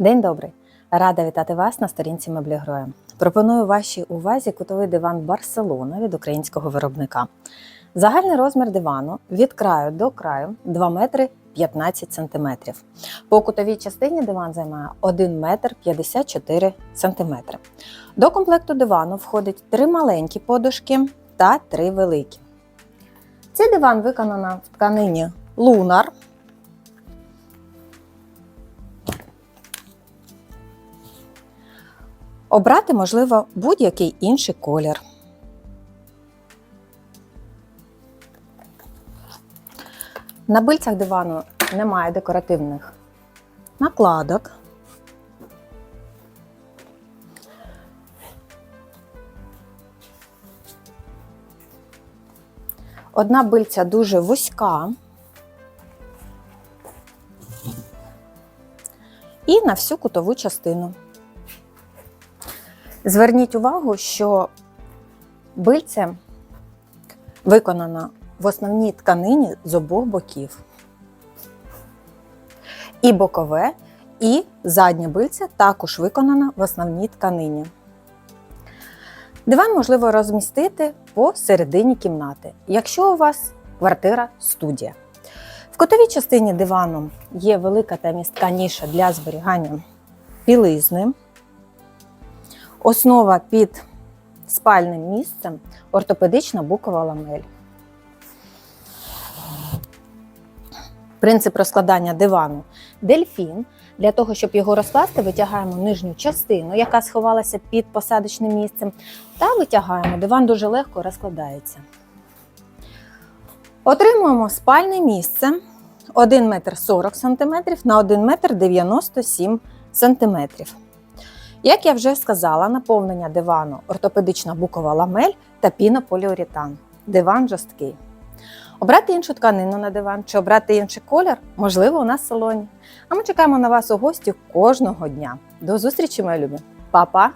День добрий! Рада вітати вас на сторінці меблі Гроя. Пропоную вашій увазі кутовий диван Барселона від українського виробника. Загальний розмір дивану від краю до краю 2 метри 15 сантиметрів. По кутовій частині диван займає 1 метр 54 сантиметри. До комплекту дивану входить три маленькі подушки та три великі. Цей диван виконано в тканині Лунар. Обрати можливо будь-який інший колір. На бильцях дивану немає декоративних накладок. Одна бильця дуже вузька. І на всю кутову частину. Зверніть увагу, що бильце виконано в основній тканині з обох боків. І бокове, і заднє бильце також виконано в основній тканині. Диван можливо розмістити посередині кімнати, якщо у вас квартира студія. В котовій частині дивану є велика та містка ніша для зберігання білизни. Основа під спальним місцем ортопедична букова ламель. Принцип розкладання дивану дельфін. Для того, щоб його розкласти, витягаємо нижню частину, яка сховалася під посадочним місцем, та витягаємо. Диван дуже легко розкладається. Отримуємо спальне місце 1 метр 40 см на 1 метр 97 см. Як я вже сказала, наповнення дивану ортопедична букова ламель та пінополіуретан. Диван жорсткий. Обрати іншу тканину на диван чи обрати інший колір можливо у нас в салоні. А ми чекаємо на вас у гості кожного дня. До зустрічі, мої любі! Па-па!